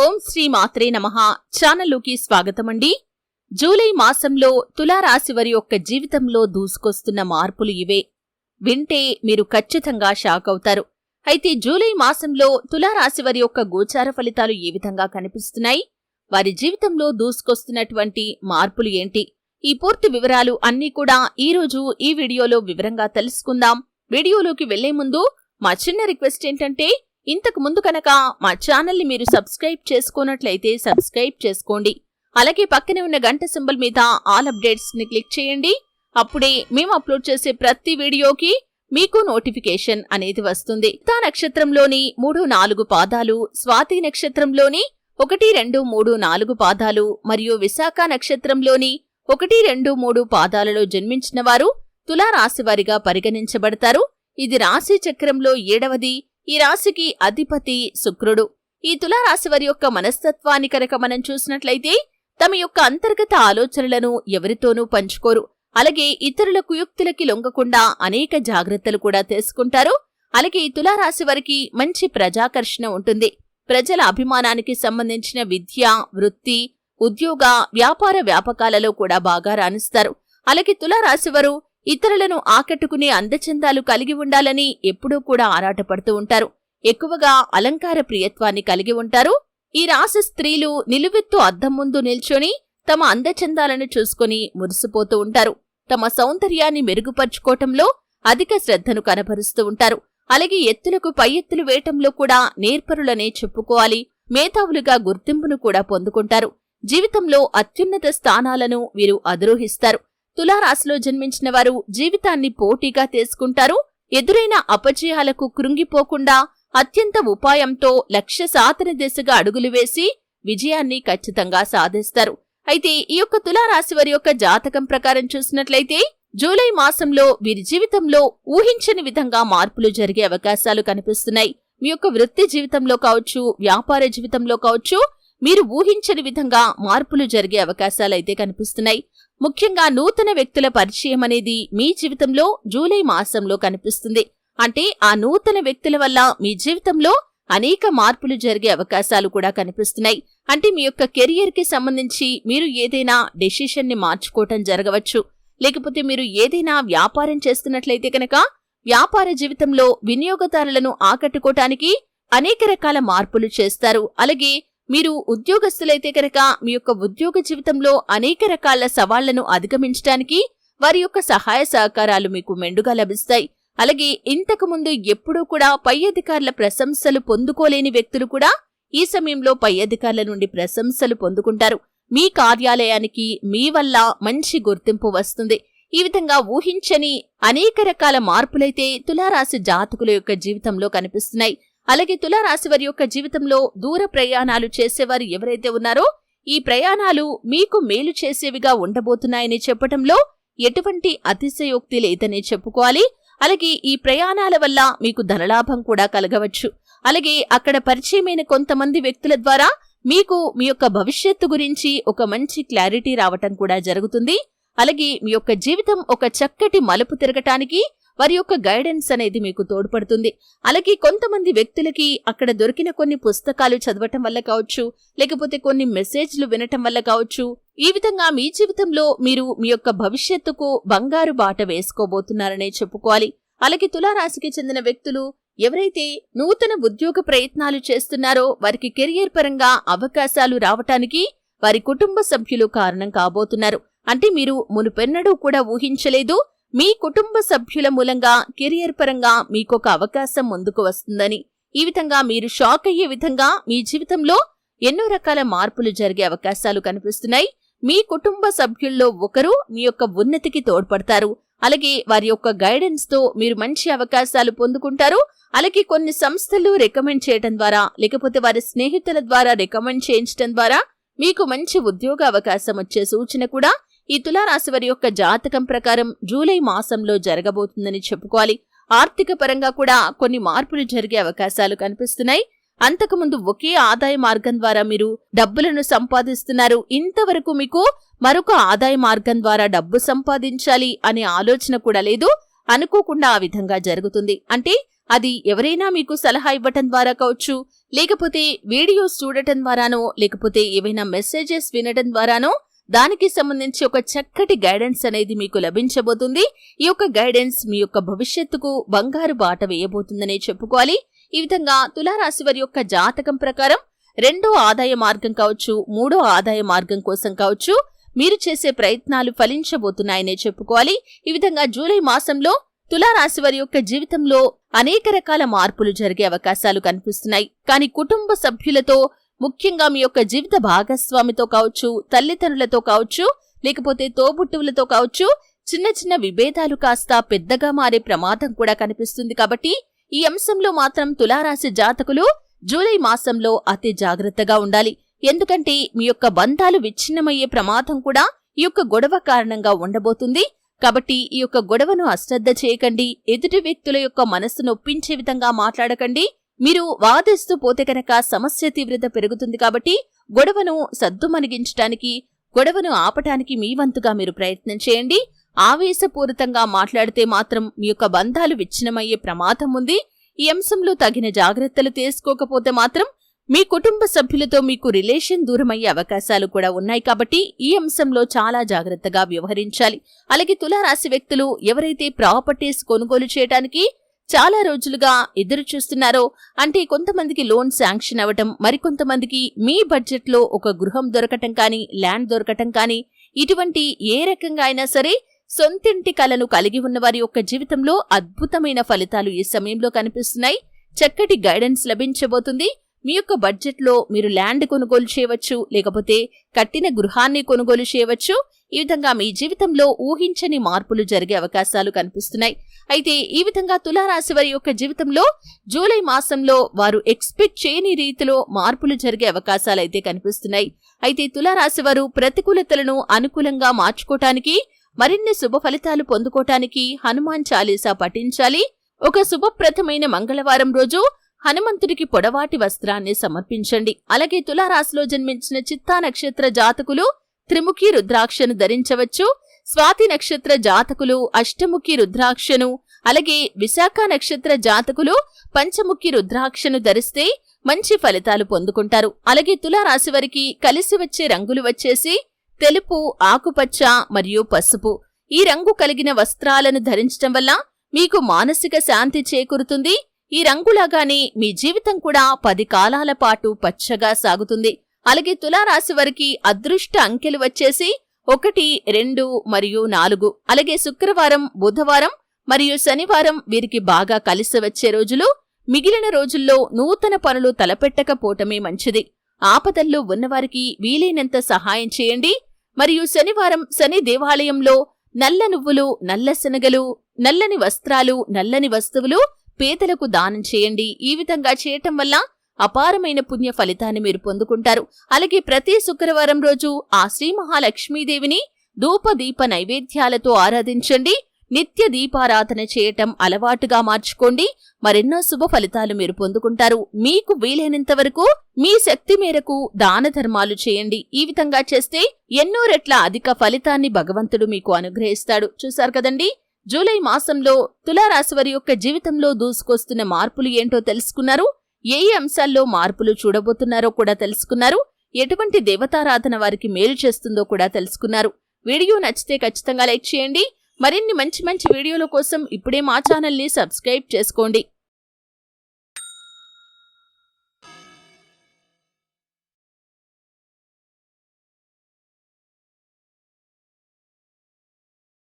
ఓం శ్రీ మాత్రే నమః. ఛానల్లోకి స్వాగతమండి. జూలై మాసంలో తులారాశి వారి యొక్క జీవితంలో దూసుకొస్తున్న మార్పులు ఇవే. వింటే మీరు ఖచ్చితంగా షాక్ అవుతారు. అయితే జూలై మాసంలో తులారాశి వారి యొక్క గోచార ఫలితాలు ఏ విధంగా కనిపిస్తున్నాయి? వారి జీవితంలో దూసుకొస్తున్నటువంటి మార్పులు ఏంటి? ఈ పూర్తి వివరాలు అన్నీ కూడా ఈ రోజు ఈ వీడియోలో వివరంగా తెలుసుకుందాం. వీడియోలోకి వెళ్ళే ముందు మా చిన్న రిక్వెస్ట్ ఏంటంటే ఇంతకు ముందు కనుక మా ఛానల్ని మీరు సబ్స్క్రైబ్ చేసుకున్నట్లయితే సబ్స్క్రైబ్ చేసుకోండి. అలాగే పక్కనే ఉన్న గంట సింబల్ మీద ఆల్ అప్డేట్స్ని క్లిక్ చేయండి. అప్పుడే మేము అప్లోడ్ చేసే ప్రతి వీడియోకి మీకు నోటిఫికేషన్ అనేది వస్తుంది. తా నక్షత్రంలోని మూడు నాలుగు పాదాలు స్వాతి నక్షత్రంలోని ఒకటి రెండు మూడు నాలుగు పాదాలు మరియు విశాఖ నక్షత్రంలోని ఒకటి రెండు మూడు పాదాలలో జన్మించిన వారు తులారాశివారిగా పరిగణించబడతారు. ఇది రాశి చక్రంలో ఏడవది. ఈ రాశికి అధిపతి శుక్రుడు. ఈ తులారాశి వారి యొక్క మనస్తత్వాన్ని కనుక మనం చూసినట్లయితే తమ యొక్క అంతర్గత ఆలోచనలను ఎవరితోనూ పంచుకోరు. అలాగే ఇతరుల కుయుక్తులకి లొంగకుండా అనేక జాగ్రత్తలు కూడా తీసుకుంటారు. అలాగే ఈ తులారాశి వారికి మంచి ప్రజాకర్షణ ఉంటుంది. ప్రజల అభిమానానికి సంబంధించిన విద్య వృత్తి ఉద్యోగ వ్యాపార వ్యాపకాలలో కూడా బాగా రాణిస్తారు. అలాగే తులారాశివారు ఇతరులను ఆకట్టుకునే అందచందాలు కలిగి ఉండాలని ఎప్పుడూ కూడా ఆరాటపడుతూ ఉంటారు. ఎక్కువగా అలంకార ప్రియత్వాన్ని కలిగి ఉంటారు. ఈ రాశి స్త్రీలు నిలువెత్తు అద్దం ముందు నిల్చొని తమ అందచందాలను చూసుకుని మురిసిపోతూ ఉంటారు. తమ సౌందర్యాన్ని మెరుగుపరుచుకోవటంలో అధిక శ్రద్ధను కనబరుస్తూ ఉంటారు. అలాగే ఎత్తులకు పై ఎత్తులు వేయటంలో కూడా నేర్పరులనే చెప్పుకోవాలి. మేధావులుగా గుర్తింపును కూడా పొందుకుంటారు. జీవితంలో అత్యున్నత స్థానాలను వీరు అధిరోహిస్తారు. తులారాశిలో జన్మించిన వారు జీవితాన్ని పోటీగా తీసుకుంటారు. ఎదురైన అపజయాలకు కృంగిపోకుండా అత్యంత ఉపాయంతో లక్ష్య సాధన దిశగా అడుగులు వేసి విజయాన్ని ఖచ్చితంగా సాధిస్తారు. అయితే ఈ యొక్క తులారాశి వారి యొక్క జాతకం ప్రకారం చూసినట్లయితే జూలై మాసంలో వీరి జీవితంలో ఊహించని విధంగా మార్పులు జరిగే అవకాశాలు కనిపిస్తున్నాయి. మీ యొక్క వృత్తి జీవితంలో కావచ్చు వ్యాపార జీవితంలో కావచ్చు మీరు ఊహించని విధంగా మార్పులు జరిగే అవకాశాలైతే కనిపిస్తున్నాయి. ముఖ్యంగా నూతన వ్యక్తుల పరిచయం అనేది మీ జీవితంలో జూలై మాసంలో కనిపిస్తుంది. అంటే ఆ నూతన వ్యక్తుల వల్ల మీ జీవితంలో అనేక మార్పులు జరిగే అవకాశాలు కూడా కనిపిస్తున్నాయి. అంటే మీ యొక్క కెరియర్కి సంబంధించి మీరు ఏదైనా డెసిషన్ని మార్చుకోవటం జరగవచ్చు. లేకపోతే మీరు ఏదైనా వ్యాపారం చేస్తున్నట్లయితే కనుక వ్యాపార జీవితంలో వినియోగదారులను ఆకట్టుకోవటానికి అనేక రకాల మార్పులు చేస్తారు. అలాగే మీరు ఉద్యోగస్తులైతే కనుక మీ యొక్క ఉద్యోగ జీవితంలో అనేక రకాల సవాళ్ళను అధిగమించడానికి వారి యొక్క సహాయ సహకారాలు మీకు మెండుగా లభిస్తాయి. అలాగే ఇంతకుముందు ఎప్పుడూ కూడా పై అధికారుల ప్రశంసలు పొందుకోలేని వ్యక్తులు కూడా ఈ సమయంలో పై అధికారుల నుండి ప్రశంసలు పొందుకుంటారు. మీ కార్యాలయానికి మీ వల్ల మంచి గుర్తింపు వస్తుంది. ఈ విధంగా ఊహించని అనేక రకాల మార్పులైతే తులారాశి జాతకుల యొక్క జీవితంలో కనిపిస్తున్నాయి. అలాగే తులారాశి వారి యొక్క జీవితంలో దూర ప్రయాణాలు చేసేవారు ఎవరైతే ఉన్నారో ఈ ప్రయాణాలు మీకు మేలు చేసేవిగా ఉండబోతున్నాయని చెప్పటంలో ఎటువంటి అతిశయోక్తి లేదని చెప్పుకోవాలి. అలాగే ఈ ప్రయాణాల వల్ల మీకు ధనలాభం కూడా కలగవచ్చు. అలాగే అక్కడ పరిచయమైన కొంతమంది వ్యక్తుల ద్వారా మీకు మీ యొక్క భవిష్యత్తు గురించి ఒక మంచి క్లారిటీ రావటం కూడా జరుగుతుంది. అలాగే మీ యొక్క జీవితం ఒక చక్కటి మలుపు తిరగటానికి వారి యొక్క గైడెన్స్ అనేది మీకు తోడ్పడుతుంది. అలాగే కొంతమంది వ్యక్తులకి అక్కడ దొరికిన కొన్ని పుస్తకాలు చదవటం వల్ల కావచ్చు లేకపోతే కొన్ని మెసేజ్లు వినటం వల్ల కావచ్చు ఈ విధంగా మీ జీవితంలో మీరు మీ యొక్క భవిష్యత్తుకు బంగారు బాట వేసుకోబోతున్నారనే చెప్పుకోవాలి. అలాగే తులారాశికి చెందిన వ్యక్తులు ఎవరైతే నూతన ఉద్యోగ ప్రయత్నాలు చేస్తున్నారో వారికి కెరియర్ పరంగా అవకాశాలు రావటానికి వారి కుటుంబ సభ్యులు కారణం కాబోతున్నారు. అంటే మీరు మునుపెన్నడూ కూడా ఊహించలేదు మీ కుటుంబ సభ్యుల మూలంగా కెరియర్ పరంగా మీకొక అవకాశం ముందుకు వస్తుందని. ఈ విధంగా మీరు షాక్ అయ్యే విధంగా మీ జీవితంలో ఎన్నో రకాల మార్పులు జరిగే అవకాశాలు కనిపిస్తున్నాయి. మీ కుటుంబ సభ్యుల్లో ఒకరు మీ యొక్క ఉన్నతికి తోడ్పడతారు. అలాగే వారి యొక్క గైడెన్స్తో మీరు మంచి అవకాశాలు పొందుకుంటారు. అలాగే కొన్ని సంస్థలు రికమెండ్ చేయడం ద్వారా లేకపోతే వారి స్నేహితుల ద్వారా రికమెండ్ చేయించడం ద్వారా మీకు మంచి ఉద్యోగ అవకాశం వచ్చే సూచన కూడా ఈ తులారాశి వారి యొక్క జాతకం ప్రకారం జూలై మాసంలో జరగబోతుందని చెప్పుకోవాలి. ఆర్థిక పరంగా కూడా కొన్ని మార్పులు జరిగే అవకాశాలు కనిపిస్తున్నాయి. అంతకుముందు ఒకే ఆదాయ మార్గం ద్వారా మీరు డబ్బులను సంపాదిస్తున్నారు. ఇంతవరకు మీకు మరొక ఆదాయ మార్గం ద్వారా డబ్బు సంపాదించాలి అనే ఆలోచన కూడా లేదు. అనుకోకుండా ఆ విధంగా జరుగుతుంది. అంటే అది ఎవరైనా మీకు సలహా ఇవ్వటం ద్వారా కావచ్చు లేకపోతే వీడియోస్ చూడటం ద్వారానో లేకపోతే ఏవైనా మెసేజెస్ వినటం ద్వారానో దానికి సంబంధించి ఒక చక్కటి గైడెన్స్ అనేది మీకు లభించబోతుంది. ఈ యొక్క గైడెన్స్ మీ యొక్క భవిష్యత్తుకు బంగారు బాట వేయబోతుందనే చెప్పుకోవాలి. ఈ విధంగా తులారాశి వారి యొక్క జాతకం ప్రకారం రెండో ఆదాయ మార్గం కావచ్చు మూడో ఆదాయ మార్గం కోసం కావచ్చు మీరు చేసే ప్రయత్నాలు ఫలించబోతున్నాయనే చెప్పుకోవాలి. ఈ విధంగా జూలై మాసంలో తులారాశి వారి యొక్క జీవితంలో అనేక రకాల మార్పులు జరిగే అవకాశాలు కనిపిస్తున్నాయి. కానీ కుటుంబ సభ్యులతో ముఖ్యంగా మీ యొక్క జీవిత భాగస్వామితో కావచ్చు తల్లిదండ్రులతో కావచ్చు లేకపోతే తోబుట్టువులతో కావచ్చు చిన్న చిన్న విభేదాలు కాస్త పెద్దగా మారే ప్రమాదం కూడా కనిపిస్తుంది కాబట్టి ఈ అంశంలో మాత్రం తులారాశి జాతకులు జూలై మాసంలో అతి జాగ్రత్తగా ఉండాలి. ఎందుకంటే మీ యొక్క బంధాలు విచ్ఛిన్నమయ్యే ప్రమాదం కూడా ఈ యొక్క గొడవ కారణంగా ఉండబోతుంది. కాబట్టి ఈ యొక్క గొడవను అశ్రద్ధ చేయకండి ఎదుటి వ్యక్తుల యొక్క మనస్సు నొప్పించే విధంగా మాట్లాడకండి. మీరు వాదిస్తూ పోతే కనుక సమస్య తీవ్రత పెరుగుతుంది కాబట్టి గొడవను సద్దుమణిగించటానికి గొడవను ఆపటానికి మీ వంతుగా మీరు ప్రయత్నం చేయండి. ఆవేశపూరితంగా మాట్లాడితే మాత్రం మీ యొక్క బంధాలు విచ్ఛిన్నమయ్యే ప్రమాదం ఉంది. ఈ అంశంలో తగిన జాగ్రత్తలు తీసుకోకపోతే మాత్రం మీ కుటుంబ సభ్యులతో మీకు రిలేషన్ దూరమయ్యే అవకాశాలు కూడా ఉన్నాయి కాబట్టి ఈ అంశంలో చాలా జాగ్రత్తగా వ్యవహరించాలి. అలాగే తులారాశి వ్యక్తులు ఎవరైతే ప్రాపర్టీస్ కొనుగోలు చేయడానికి చాలా రోజులుగా ఎదురు చూస్తున్నారో. అంటే కొంతమందికి లోన్ శాంక్షన్ అవ్వటం మరికొంతమందికి మీ బడ్జెట్లో ఒక గృహం దొరకటం కానీ ల్యాండ్ దొరకటం కానీ ఇటువంటి ఏ రకంగా అయినా సరే సొంతింటి కలను కలిగి ఉన్న వారి యొక్క జీవితంలో అద్భుతమైన ఫలితాలు ఈ సమయంలో కనిపిస్తున్నాయి. చక్కటి గైడెన్స్ లభించబోతుంది. మీ యొక్క బడ్జెట్లో మీరు ల్యాండ్ కొనుగోలు చేయవచ్చు లేకపోతే కట్టిన గృహాన్ని కొనుగోలు చేయవచ్చు. ఈ విధంగా మీ జీవితంలో ఊహించని మార్పులు జరిగే అవకాశాలు కనిపిస్తున్నాయి. అయితే ఈ విధంగా తులారాశి వారి యొక్క జీవితంలో జూలై మాసంలో వారు ఎక్స్పెక్ట్ చేయని రీతిలో మార్పులు జరిగే అవకాశాలు అయితే కనిపిస్తున్నాయి. అయితే తులారాశి వారు ప్రతికూలతలను అనుకూలంగా మార్చుకోవటానికి మరిన్ని శుభ ఫలితాలు పొందుకోవటానికి హనుమాన్ చాలీసా పఠించాలి. ఒక శుభప్రదమైన మంగళవారం రోజు హనుమంతుడికి పొడవాటి వస్త్రాన్ని సమర్పించండి. అలాగే తులారాశిలో జన్మించిన చిత్తా నక్షత్ర జాతకులు త్రిముఖి రుద్రాక్షను ధరించవచ్చు. స్వాతి నక్షత్ర జాతకులు అష్టముఖి రుద్రాక్షను అలాగే విశాఖ నక్షత్ర జాతకులు పంచముఖి రుద్రాక్షను ధరిస్తే మంచి ఫలితాలు పొందుకుంటారు. అలాగే తులారాశి వారికి కలిసి వచ్చే రంగులు వచ్చేసి తెలుపు ఆకుపచ్చ మరియు పసుపు. ఈ రంగు కలిగిన వస్త్రాలను ధరించటం వల్ల మీకు మానసిక శాంతి చేకూరుతుంది. ఈ రంగులాగానే మీ జీవితం కూడా పది కాలాల పాటు పచ్చగా సాగుతుంది. అలాగే తులారాశి వారికి అదృష్ట అంకెలు వచ్చేసి ఒకటి రెండు మరియు నాలుగు. అలాగే శుక్రవారం బుధవారం మరియు శనివారం వీరికి బాగా కలిసి వచ్చే రోజులు. మిగిలిన రోజుల్లో నూతన పనులు తలపెట్టకపోవటమే మంచిది. ఆపదల్లో ఉన్నవారికి వీలైనంత సహాయం చేయండి. మరియు శనివారం శని దేవాలయంలో నల్ల నువ్వులు నల్ల శనగలు నల్లని వస్త్రాలు నల్లని వస్తువులు పేదలకు దానం చేయండి. ఈ విధంగా చేయటం వల్ల అపారమైన పుణ్య ఫలితాన్ని మీరు పొందుకుంటారు. అలాగే ప్రతి శుక్రవారం రోజు ఆ శ్రీ మహాలక్ష్మీదేవిని ధూప దీప నైవేద్యాలతో ఆరాధించండి. నిత్య దీపారాధన చేయటం అలవాటుగా మార్చుకోండి. మరెన్నో శుభ ఫలితాలు మీరు పొందుకుంటారు. మీకు వీలైనంత వరకు మీ శక్తి మేరకు దాన ధర్మాలు చేయండి. ఈ విధంగా చేస్తే ఎన్నో రెట్ల అధిక ఫలితాన్ని భగవంతుడు మీకు అనుగ్రహిస్తాడు. చూశారు కదండి? జూలై మాసంలో తులారాశి వారి యొక్క జీవితంలో దూసుకొస్తున్న మార్పులు ఏంటో తెలుసుకున్నారు. ఏ అంశాల్లో మార్పులు చూడబోతున్నారో కూడా తెలుసుకున్నారు. ఎటువంటి దేవతారాధన వారికి మేలు చేస్తుందో కూడా తెలుసుకున్నారు. వీడియో నచ్చితే ఖచ్చితంగా లైక్ చేయండి. మరిన్ని మంచి మంచి వీడియోల కోసం ఇప్పుడే మా ఛానల్ని సబ్స్క్రైబ్ చేసుకోండి.